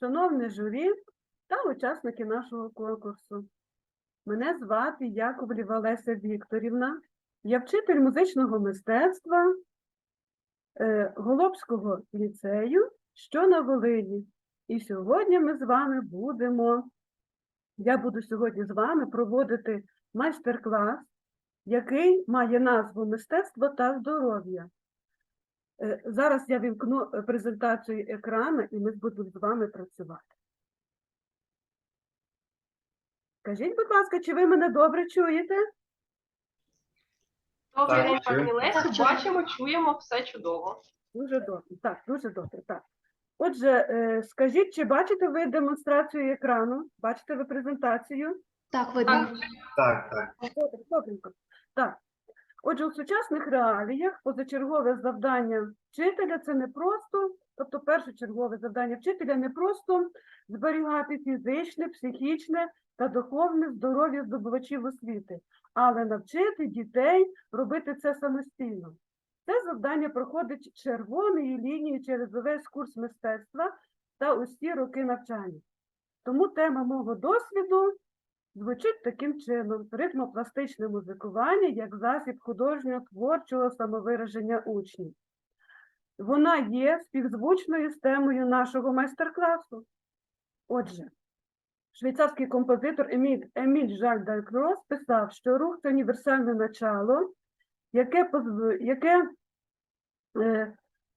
шановне журі та учасники нашого конкурсу. Мене звати Яковлєва Леся Вікторівна. Я вчитель музичного мистецтва е, Голобського ліцею, що на Волині. І сьогодні ми з вами будемо, я буду сьогодні з вами проводити майстер-клас, який має назву Мистецтво та здоров'я. Е, Зараз я вімкну е, презентацію екрану і ми будемо з вами працювати. Скажіть, будь ласка, чи ви мене добре чуєте? День, пані чую. Бачимо, чуємо, все чудово. Дуже добре. Так, дуже добре. Так. Отже, е, скажіть, чи бачите ви демонстрацію екрану? Бачите ви презентацію? Так, видно. Так, Так, так. Добре, добренько. Так. Отже, у сучасних реаліях позачергове завдання вчителя це не просто, тобто першочергове завдання вчителя не просто зберігати фізичне, психічне та духовне здоров'я здобувачів освіти, але навчити дітей робити це самостійно. Це завдання проходить червоною лінією через увесь курс мистецтва та усі роки навчання. Тому тема мого досвіду звучить таким чином: ритмопластичне музикування як засіб художнього творчого самовираження учнів. Вона є співзвучною з темою нашого майстер-класу. Отже, швейцарський композитор Еміль, Еміль Жаль Далькрос писав, що рух це універсальне начало, яке, яке е,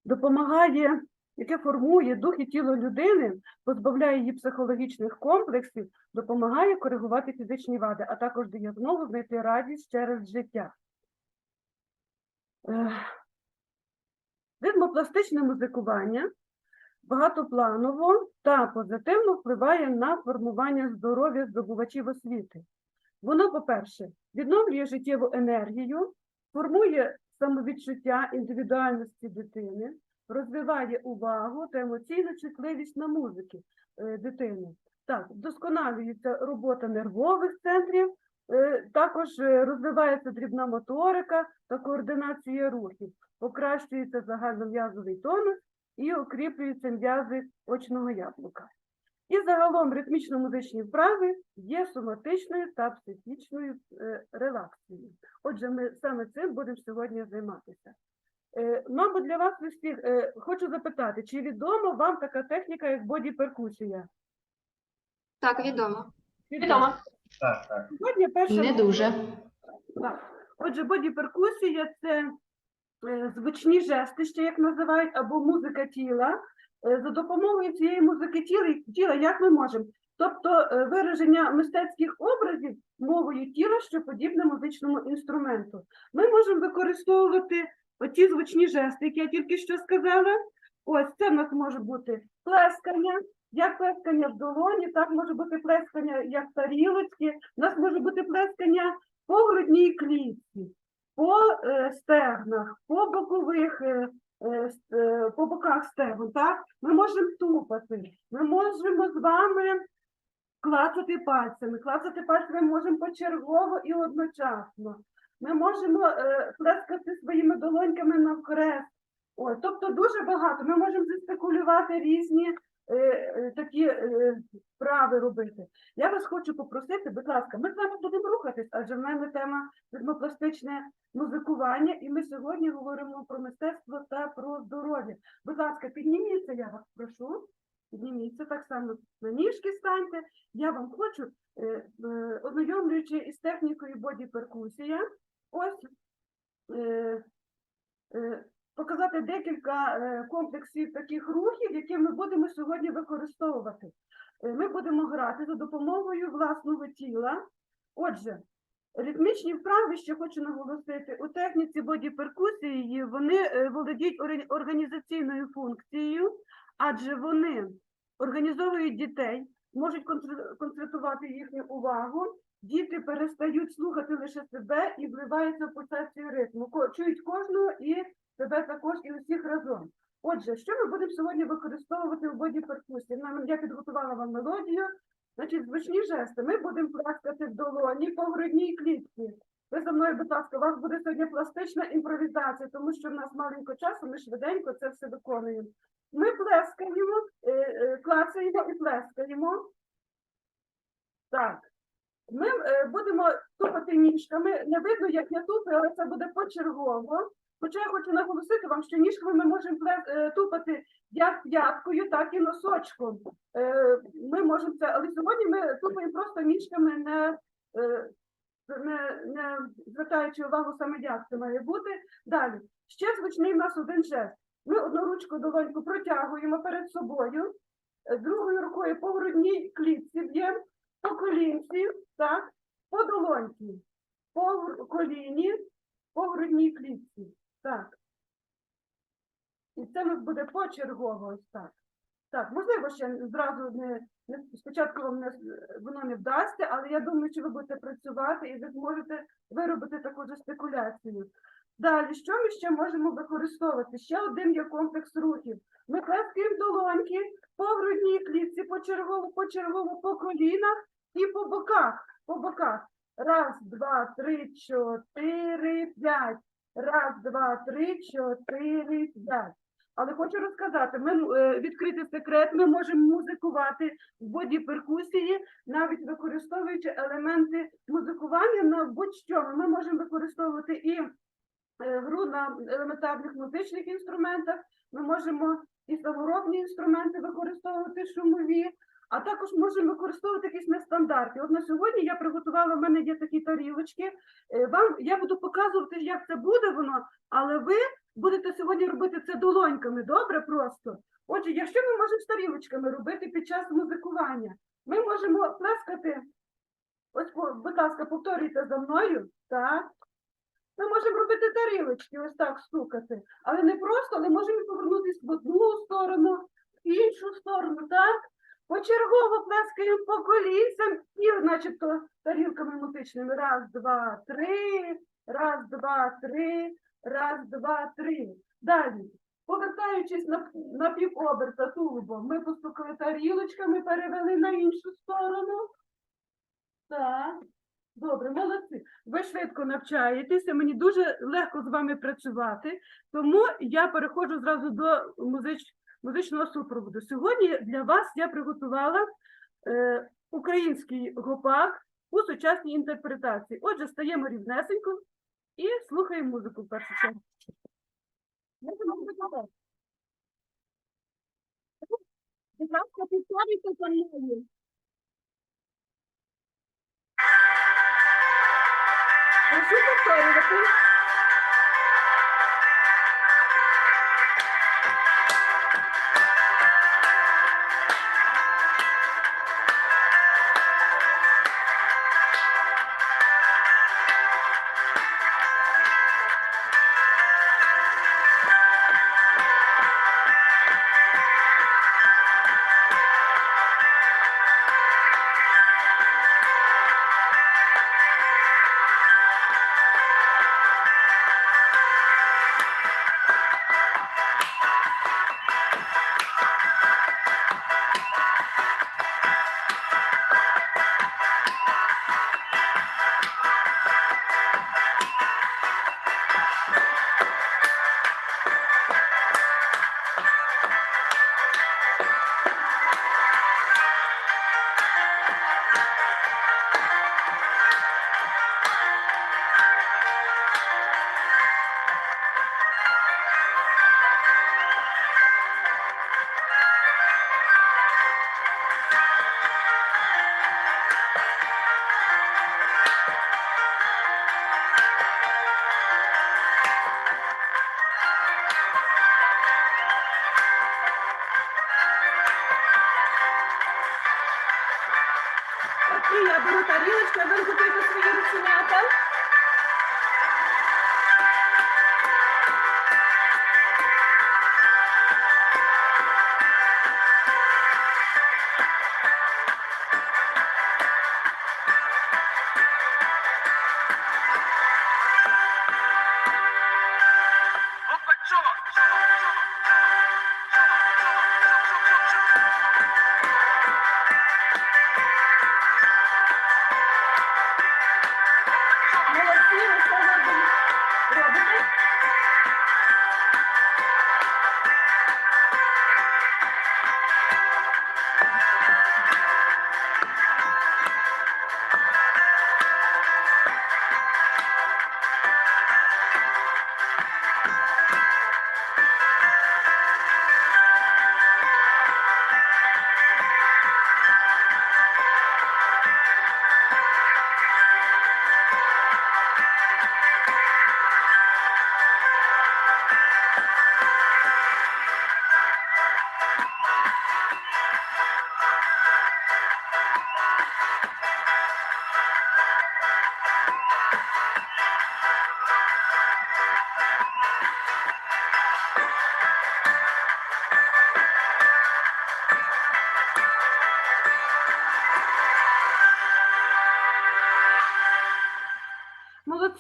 допомагає, яке формує дух і тіло людини, позбавляє її психологічних комплексів, допомагає коригувати фізичні вади, а також дає змогу знайти радість через життя. Е, Ритмопластичне музикування багатопланово та позитивно впливає на формування здоров'я здобувачів освіти. Воно, по-перше, відновлює життєву енергію, формує самовідчуття індивідуальності дитини, розвиває увагу та емоційну чутливість на музики е, дитини. Так, вдосконалюється робота нервових центрів, е, також е, розвивається дрібна моторика та координація рухів, покращується загальнов'язовий тонус і укріплюються м'язи очного яблука. І загалом ритмічно-музичні вправи є соматичною та психічною релаксією. Отже, ми саме цим будемо сьогодні займатися. Е, Мабуть, для вас всіх е, хочу запитати, чи відома вам така техніка, як боді-перкусія? Так, відомо. відомо. Так, так. Сьогодні перша Не дуже. Так. Отже, боді-перкусія це е, звучні жести, ще як називають, або музика тіла. За допомогою цієї музики тіла, тіла як ми можемо? Тобто вираження мистецьких образів мовою тіла, що подібне музичному інструменту. Ми можемо використовувати оті звучні жести, які я тільки що сказала. Ось це в нас може бути плескання, як плескання в долоні, так може бути плескання як тарілочки, у нас може бути плескання по грудній клітці, по е, стегнах, по бокових, е, е, е, по боках стегон, так? Ми можемо тупати, ми можемо з вами клацати пальцями. Клацати пальцями можемо почергово і одночасно. Ми можемо е, плескати своїми долоньками навкрест. Ой, тобто дуже багато. Ми можемо жестикулювати різні е, е, такі е, вправи робити. Я вас хочу попросити, будь ласка, ми з вами будемо рухатись, адже в мене тема ритмопластичне музикування, і ми сьогодні говоримо про мистецтво та про здоров'я. Будь ласка, підніміться, я вас прошу. Підніміться так само на ніжки станьте. Я вам хочу, е, ознайомлюючи із технікою боді-перкусія, ось е, е, показати декілька е, комплексів таких рухів, які ми будемо сьогодні використовувати. Е, Ми будемо грати за допомогою власного тіла. Отже, ритмічні вправи, що хочу наголосити, у техніці боді-перкусії вони е, володіють організаційною функцією, адже вони організовують дітей, можуть концентр- концентрувати їхню увагу. Діти перестають слухати лише себе і вливаються в пульсацію ритму. Чують кожного і себе також і усіх разом. Отже, що ми будемо сьогодні використовувати у боді перкусії? Я підготувала вам мелодію. Значить, звучні жести. Ми будемо плескати в долоні по грудній клітці. Ви за мною, будь ласка, у вас буде сьогодні пластична імпровізація, тому що в нас маленько часу, ми швиденько це все виконуємо. Ми плескаємо, е, е, кла- клацаємо і плескаємо. Так. Ми е, будемо тупати ніжками. Не видно, як я тупаю, але це буде почергово. Хоча я хочу наголосити вам, що ніжками ми можемо е, тупати як п'яткою, так і носочком. Е, Ми можемо це, але сьогодні ми тупаємо просто ніжками, не, не, не звертаючи увагу саме як це має бути. Далі. Ще звичний в нас один жест. Ми одну ручку долоньку протягуємо перед собою, другою рукою по грудній клітці б'ємо, по колінці, так, по долоньці, по коліні, по грудній клітці. Так. І це у нас буде почергово ось так. Так, можливо, ще зразу не, не спочатку вам не, воно не вдасться, але я думаю, що ви будете працювати і ви зможете виробити таку жестикуляцію. Далі, що ми ще можемо використовувати? Ще один є комплекс рухів. Ми плескаємо долоньки по грудній клітці, почергово, почергово по колінах і по боках. По боках. Раз, два, три, чотири, п'ять. Раз, два, три, чотири, п'ять. Але хочу розказати, ми е, відкрити секрет, ми можемо музикувати в боді перкусії, навіть використовуючи елементи музикування на будь-що. Ми можемо використовувати і е, гру на елементарних музичних інструментах, ми можемо і саморобні інструменти використовувати шумові, а також можемо використовувати якісь нестандартні. От на сьогодні я приготувала, в мене є такі тарілочки. Е, Вам я буду показувати, як це буде воно, але ви будете сьогодні робити це долоньками, добре просто. Отже, якщо ми можемо з тарілочками робити під час музикування, ми можемо плескати. Ось, будь ласка, повторюйте за мною. Так. Ми можемо робити тарілочки, ось так стукати. Але не просто, але можемо повернутися в одну сторону, в іншу сторону, так? Почергово плескаємо по колінцям і, начебто, тарілками музичними. Раз, два, три, раз, два, три, раз, два, три. Далі. Повертаючись на, на півоберта тулубом, ми постукали тарілочками, перевели на іншу сторону. Так. Добре, молодці. Ви швидко навчаєтеся, мені дуже легко з вами працювати, тому я переходжу зразу до музич... музичного супроводу. Сьогодні для вас я приготувала е, український гопак у сучасній інтерпретації. Отже, стаємо рівнесенько і слухаємо музику в першу чергу. Прошу повторювати.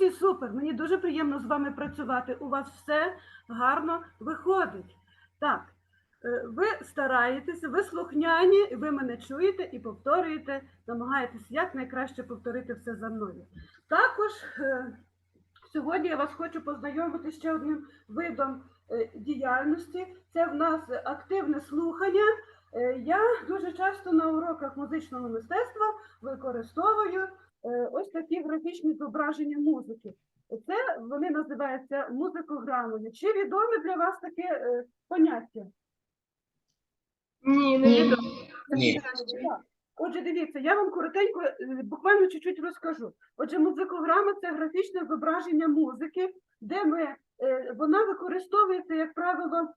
Молодці, супер. Мені дуже приємно з вами працювати. У вас все гарно виходить. Так, е, ви стараєтесь, ви слухняні, ви мене чуєте і повторюєте, намагаєтесь якнайкраще повторити все за мною. Також е, сьогодні я вас хочу познайомити ще одним видом е, діяльності. Це в нас активне слухання. Я дуже часто на уроках музичного мистецтва використовую ось такі графічні зображення музики. Це вони називаються музикограмами. Чи відоме для вас таке е, поняття? Ні, не відомо. Ні. Отже, дивіться, я вам коротенько, е, буквально чуть-чуть розкажу. Отже, музикограма це графічне зображення музики, де ми, е, вона використовується, як правило,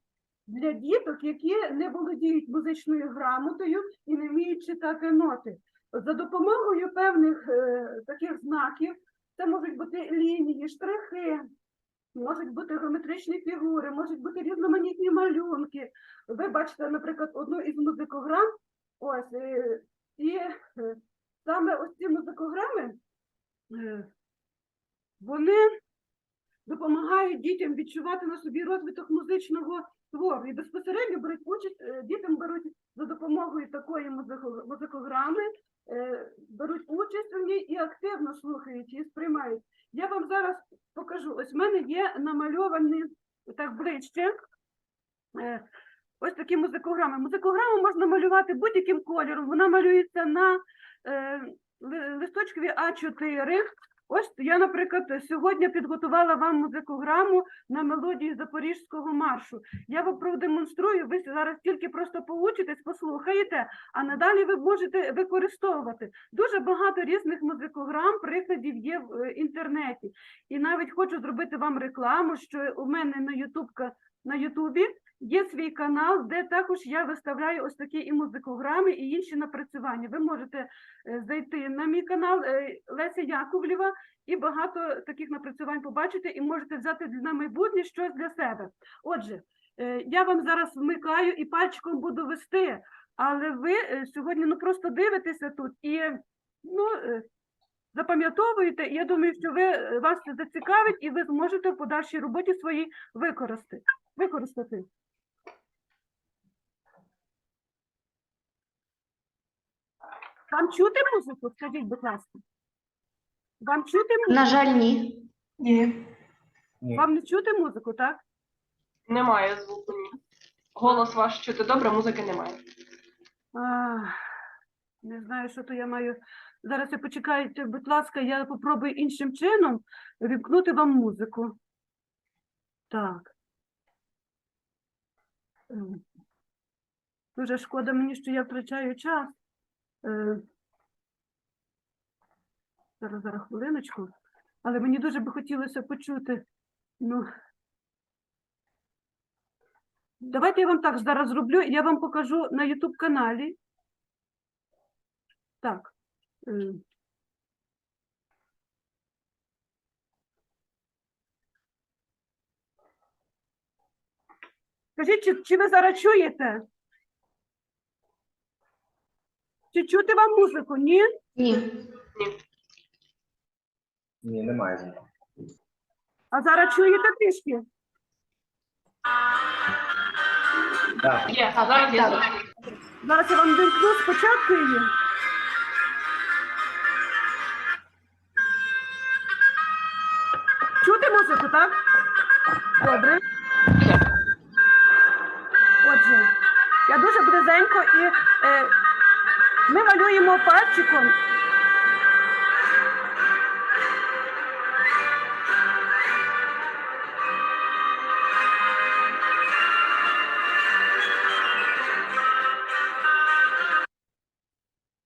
для діток, які не володіють музичною грамотою і не вміють читати ноти. За допомогою певних е, таких знаків, це можуть бути лінії, штрихи, можуть бути геометричні фігури, можуть бути різноманітні малюнки. Ви бачите, наприклад, одну із музикограм, ось, е, і е, саме ось ці музикограми, е, вони допомагають дітям відчувати на собі розвиток музичного твору. І безпосередньо беруть участь, е, дітям беруть за допомогою такої музико- музикограми, беруть участь у ній і активно слухають і сприймають. Я вам зараз покажу. Ось в мене є намальовані так ближче. е, Ось такі музикограми. Музикограму можна малювати будь-яким кольором. Вона малюється на е, листочкові А4. Ось я, наприклад, сьогодні підготувала вам музикограму на мелодію Запорізького маршу. Я вам продемонструю, ви зараз тільки просто поучитесь, послухаєте, а надалі ви можете використовувати. Дуже багато різних музикограм, прикладів є в е, інтернеті. І навіть хочу зробити вам рекламу, що у мене на Ютубі є свій канал, де також я виставляю ось такі і музикограми, і інші напрацювання. Ви можете е, зайти на мій канал е, Леся Яковлєва і багато таких напрацювань побачити, і можете взяти на майбутнє щось для себе. Отже, е, я вам зараз вмикаю і пальчиком буду вести, але ви сьогодні ну просто дивитеся тут і ну. Запам'ятовуєте, я думаю, що ви вас це зацікавить, і ви зможете в подальшій роботі своїй використати. використати. Вам чути музику? Скажіть, будь ласка. Вам чути музику? На жаль, ні. Ні. Вам не чути музику, так? Немає звуку, ні. Голос ваш чути добре, музики немає. А, не знаю, що то я маю. Зараз я почекайте, будь ласка, я попробую іншим чином вімкнути вам музику. Так. Ем. Дуже шкода мені, що я втрачаю час. Е, Зараз, зараз хвилиночку. Але мені дуже би хотілося почути. Ну, давайте я вам так зараз зроблю. Я вам покажу на YouTube каналі. Так. е, Скажіть, чи, чи ви зараз чуєте? Чи чути вам музику? Ні? Ні. Ні, немає звуку. А зараз чуєте трішки? Так, Є, Так, зараз є звук. Зараз я вам вимкну спочатку її. Чути музику, так? Добре. Отже, я дуже близенько і е, ми малюємо пальчиком.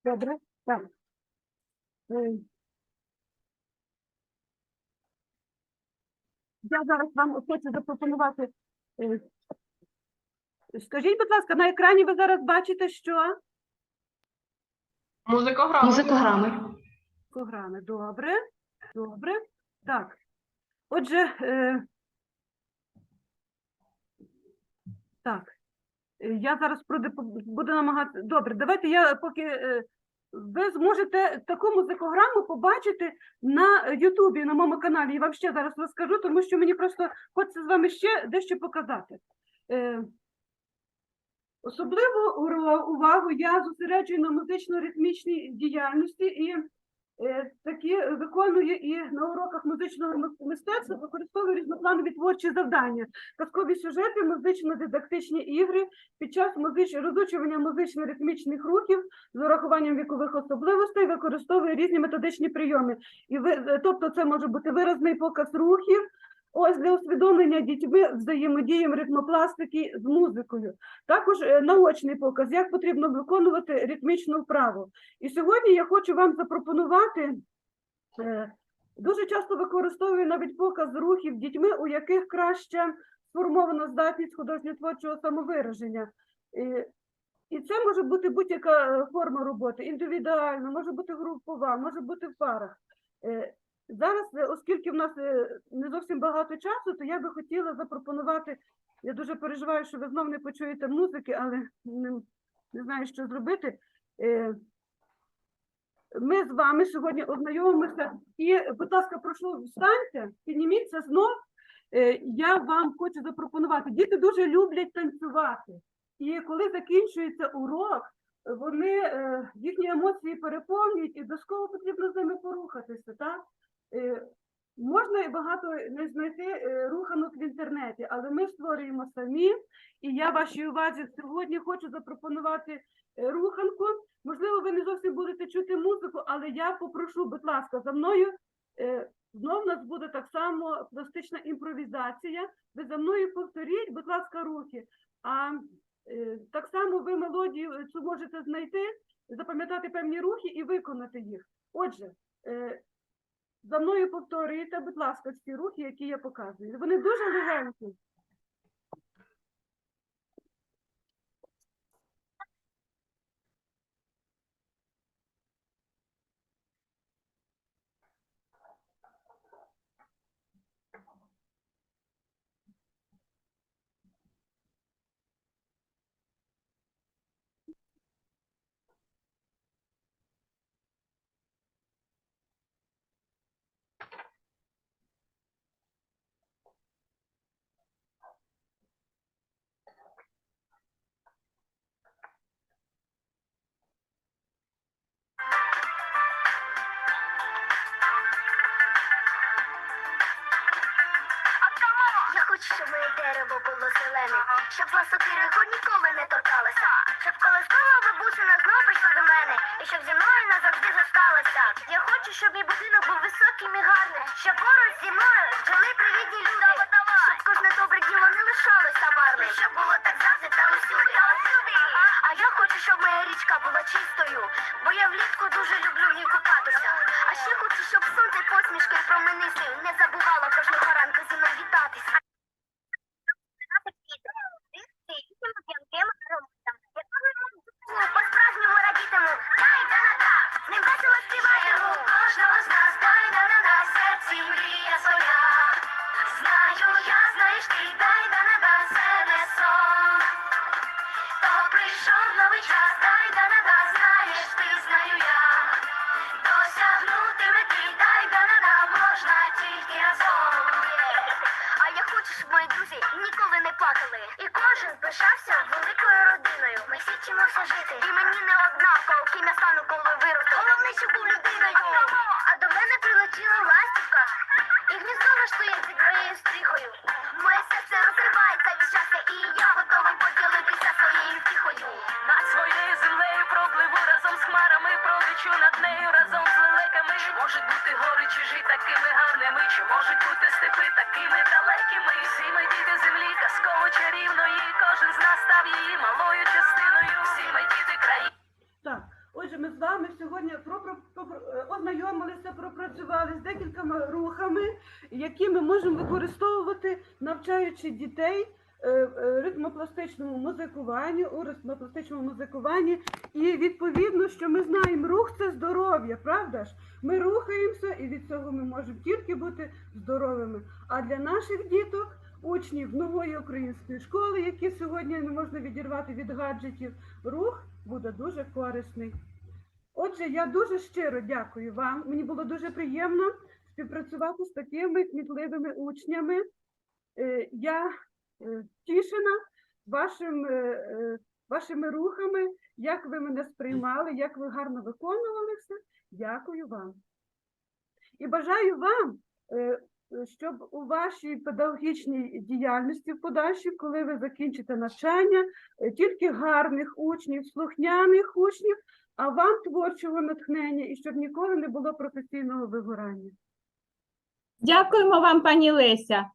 Добре, так. Е, Я зараз вам хочу запропонувати. е, Скажіть, будь ласка, на екрані ви зараз бачите, що? Музикограма. Музикограми. Програми. Добре, добре. Так. Отже, е, так. Я зараз проди- буду намагатися. Добре, давайте я поки е, ви зможете таку музикограму побачити на Ютубі, на моєму каналі. Я вам ще зараз розкажу, тому що мені просто хочеться з вами ще дещо показати. Е, Особливу увагу я зосереджую на музично-ритмічній діяльності і е, такі виконую і на уроках музичного мистецтва використовую різнопланові творчі завдання, казкові сюжети, музично-дидактичні ігри під час музич... розучування музично-ритмічних рухів з урахуванням вікових особливостей використовую різні методичні прийоми. І ви, е, тобто, це може бути виразний показ рухів. Ось для усвідомлення дітьми взаємодієм ритмопластики з музикою. Також е, наочний показ, як потрібно виконувати ритмічну вправу. І сьогодні я хочу вам запропонувати. е, Дуже часто використовую навіть показ рухів дітьми, у яких краще сформована здатність художньо-творчого самовираження. І, це може бути будь-яка е, форма роботи, індивідуальна, може бути групова, може бути в парах. Зараз, е, оскільки в нас е, не зовсім багато часу, то я би хотіла запропонувати. Я дуже переживаю, що ви знов не почуєте музики, але не, не знаю, що зробити. Е, Ми з вами сьогодні ознайомимося. І, будь ласка, прошу встаньте, підніміться знов. Я вам хочу запропонувати. Діти дуже люблять танцювати. І коли закінчується урок, вони їхні емоції переповнюють, і обов'язково потрібно з ними порухатися. Так? Е, Можна і багато не знайти е, руханок в інтернеті, але ми створюємо самі. І я вашій увазі сьогодні хочу запропонувати е, руханку. Можливо, ви не зовсім будете чути музику, але я попрошу, будь ласка, за мною. Знов у нас буде так само пластична імпровізація. Ви за мною повторіть, будь ласка, рухи. А так само ви мелодію цю можете знайти, запам'ятати певні рухи і виконати їх. Отже, за мною повторюйте, будь ласка, ці рухи, які я показую. Вони дуже легенькі. Щоб моє дерево було зелене, щоб високі ригу ніколи не торкалася, щоб колискова бабусина знов прийшла до мене, і щоб зі мною назавжди зосталася. Я хочу, щоб мій будинок був високим і гарним, щоб поруч зі мною жили привітні люди, щоб кожне добре діло не лишалося марним, щоб було так завжди та усюди. А я хочу, щоб моя річка була чистою, бо я влітку дуже люблю в ній купатися. А ще хочу, щоб сонце посмішкою променистою не забувало кожного ранку зі мною вітатися. Я знаєш ти, дай да на да, це не сон. То прийшов новий час, дай да на знаєш ти, знаю я. Досягнути мети, дай да на можна тільки разом. А я хочу, щоб мої друзі ніколи не плакали. І кожен пишався великою родиною. Ми всі жити. І мені не однаково, ким я стану, коли виросту. Головне, щоб був людиною. Можуть бути гори чужі такими гарними? Чи можуть бути степи такими далекими? Всі ми діти землі, казково чарівної. Кожен з нас став її малою частиною. Всі ми діти країни. Так, отже, ми з вами сьогодні про, про, про- е, ознайомилися, пропрацювали з декількома рухами, які ми можемо використовувати, навчаючи дітей ритмопластичному музикуванню, у ритмопластичному музикуванні. І відповідно, що ми знаємо, рух це здоров'я, правда ж? Ми рухаємося, і від цього ми можемо тільки бути здоровими. А для наших діток. Учнів нової української школи, які сьогодні не можна відірвати від гаджетів, рух буде дуже корисний. Отже, я дуже щиро дякую вам. Мені було дуже приємно співпрацювати з такими кмітливими учнями. Е, Я е, тішена вашим, е, е, вашими рухами, як ви мене сприймали, як ви гарно виконували все. Дякую вам. І бажаю вам, щоб у вашій педагогічній діяльності в подальшій, коли ви закінчите навчання, тільки гарних учнів, слухняних учнів, а вам творчого натхнення і щоб ніколи не було професійного вигорання. Дякуємо вам, пані Леся.